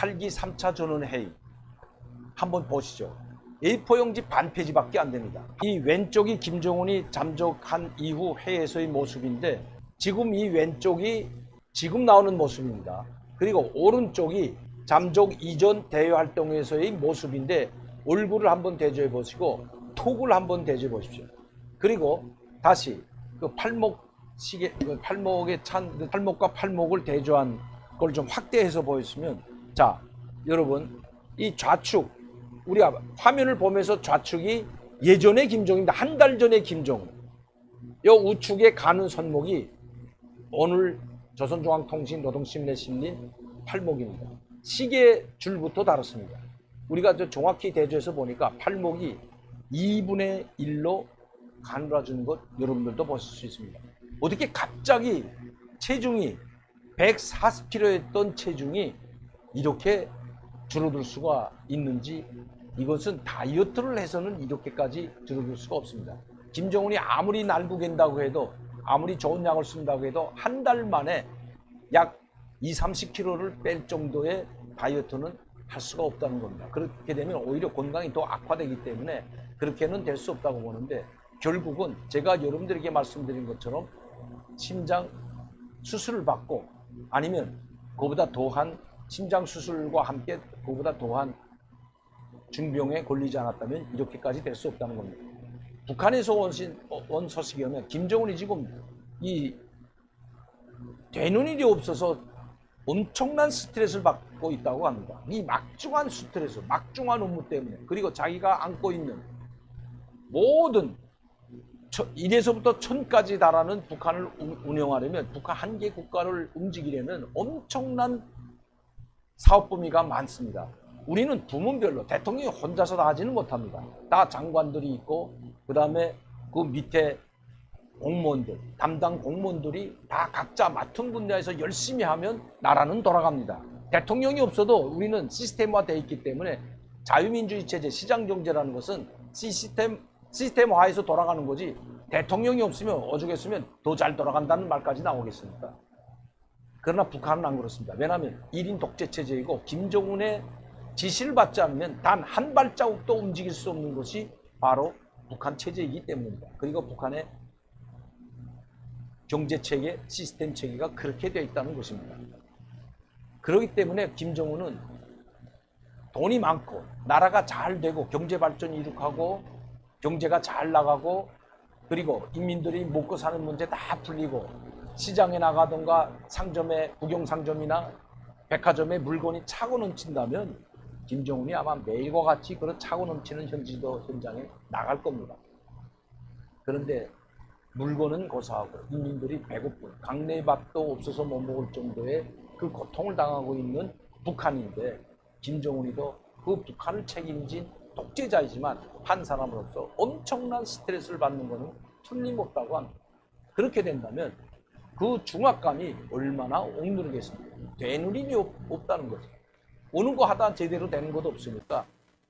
8기 3차 전원회의 한번 보시죠. A4용지 반 페이지밖에 안 됩니다. 이 왼쪽이 김정은이 잠적한 이후 회에서의 모습인데 지금 이 왼쪽이 지금 나오는 모습입니다. 그리고 오른쪽이 잠적 이전 대외 활동에서의 모습인데 얼굴을 한번 대조해 보시고 톡을 한번 대조해 보십시오. 그리고 다시 그 팔목 시계 그 팔목에 찬 그 팔목과 팔목을 대조한 걸 좀 확대해서 보였으면 자 여러분 이 좌측 우리가 화면을 보면서 좌측이 예전의 김정입니다. 한 달 전의 김정은. 요 우측에 가는 선목이 오늘 조선중앙통신 노동신문에 실린 팔목입니다. 시계 줄부터 다릅니다. 우리가 저 정확히 대조해서 보니까 팔목이 2분의 1로 가늘어진 것 여러분들도 보실 수 있습니다. 어떻게 갑자기 체중이 140kg였던 체중이 이렇게 줄어들 수가 있는지 이것은 다이어트를 해서는 이렇게까지 줄어들 수가 없습니다. 김정은이 아무리 날구갠다고 해도 아무리 좋은 약을 쓴다고 해도 한 달 만에 약 2, 30kg를 뺄 정도의 다이어트는 할 수가 없다는 겁니다. 그렇게 되면 오히려 건강이 더 악화되기 때문에 그렇게는 될 수 없다고 보는데 결국은 제가 여러분들에게 말씀드린 것처럼 심장 수술을 받고 아니면 그보다 더한 심장 수술과 함께 그보다 더한 중병에 걸리지 않았다면 이렇게까지 될 수 없다는 겁니다. 북한에서 온, 신- 어, 온 소식이면 김정은이 지금 이 되는 일이 없어서 엄청난 스트레스를 받고 있다고 합니다. 이 막중한 스트레스, 막중한 업무 때문에 그리고 자기가 안고 있는 모든 천- 일에서부터 천까지 달하는 북한을 운- 운영하려면 북한 한 개 국가를 움직이려면 엄청난 사업 범위가 많습니다. 우리는 부문별로 대통령이 혼자서 다 하지는 못합니다. 다 장관들이 있고 그 다음에 그 밑에 공무원들, 담당 공무원들이 다 각자 맡은 분야에서 열심히 하면 나라는 돌아갑니다. 대통령이 없어도 우리는 시스템화되어 있기 때문에 자유민주주의 체제, 시장경제라는 것은 시스템, 시스템화해서 돌아가는 거지 대통령이 없으면 오죽했으면 더 잘 돌아간다는 말까지 나오겠습니까? 그러나 북한은 안 그렇습니다. 왜냐하면 1인 독재 체제이고 김정은의 지시를 받지 않으면 단 한 발자국도 움직일 수 없는 것이 바로 북한 체제이기 때문입니다. 그리고 북한의 경제 체계, 시스템 체계가 그렇게 되어 있다는 것입니다. 그렇기 때문에 김정은은 돈이 많고 나라가 잘 되고 경제 발전이 이룩하고 경제가 잘 나가고 그리고 인민들이 먹고 사는 문제 다 풀리고 시장에 나가던가 상점에 구경 상점이나 백화점에 물건이 차고 넘친다면 김정은이 아마 매일과 같이 그런 차고 넘치는 현지도 현장에 나갈 겁니다. 그런데 물건은 고사하고 인민들이 배고픈 강내 밥도 없어서 못 먹을 정도의 그 고통을 당하고 있는 북한인데 김정은이도 그 북한을 책임진 독재자이지만 한 사람으로서 엄청난 스트레스를 받는 것은 틀림없다고 합니다. 그렇게 된다면 그 중압감이 얼마나 억누르겠습니까? 되는 일이 없, 없다는 거죠. 오는 거 하다 제대로 되는 것도 없으니까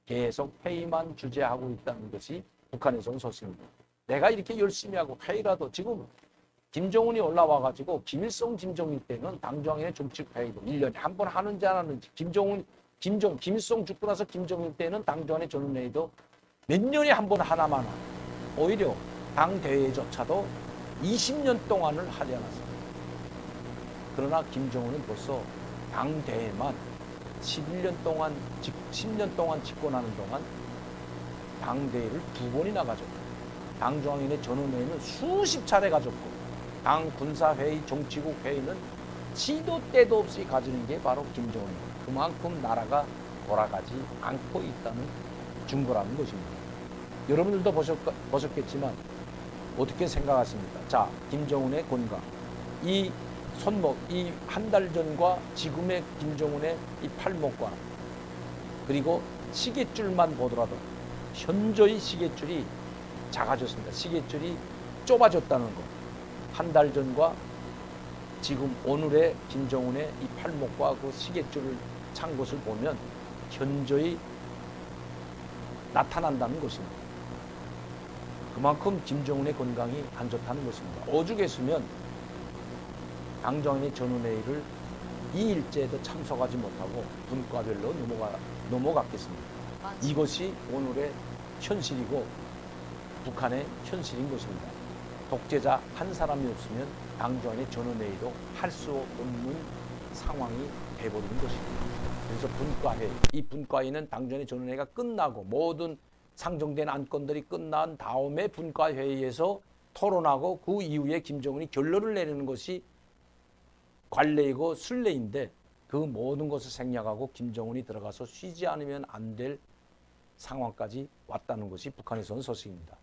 계속 회의만 주재하고 있다는 것이 북한에서 온 소식입니다. 내가 이렇게 열심히 하고 회의라도 지금 김정은이 올라와가지고 김일성, 김정일 때는 당정의 정책 회의도 1년에 한 번 하는지 안 하는지 김정은, 김정, 김일성 죽고 나서 김정일 때는 당정의 전원회의도 몇 년에 한 번 하나만 하고 오히려 당 대회조차도 20년 동안을 하지 않았습니다. 그러나 김정은은 벌써 당 대회만 11년 동안, 10년 동안 집권하는 동안 당 대회를 두 번이나 가졌고 당중앙위원회 전원회의는 수십 차례 가졌고 당 군사회의, 정치국 회의는 시도 때도 없이 가지는 게 바로 김정은입니다. 그만큼 나라가 돌아가지 않고 있다는 증거라는 것입니다. 여러분들도 보셨, 보셨겠지만 어떻게 생각하십니까? 자, 김정은의 건강. 이 손목, 이 한 달 전과 지금의 김정은의 이 팔목과 그리고 시계줄만 보더라도 현저히 시계줄이 작아졌습니다. 시계줄이 좁아졌다는 것. 한 달 전과 지금 오늘의 김정은의 이 팔목과 그 시계줄을 찬 것을 보면 현저히 나타난다는 것입니다. 그만큼 김정은의 건강이 안 좋다는 것입니다. 오죽했으면 당정의 전원회의를 이 일제에도 참석하지 못하고 분과별로 넘어가, 넘어갔겠습니다. 이것이 오늘의 현실이고 북한의 현실인 것입니다. 독재자 한 사람이 없으면 당전의 전원회의도 할 수 없는 상황이 돼버리는 것입니다. 그래서 분과회의, 이 분과회의는 당전의 전원회의가 끝나고 모든 상정된 안건들이 끝난 다음에 분과회의에서 토론하고 그 이후에 김정은이 결론을 내리는 것이 관례이고 순례인데 그 모든 것을 생략하고 김정은이 들어가서 쉬지 않으면 안 될 상황까지 왔다는 것이 북한에서 온 소식입니다.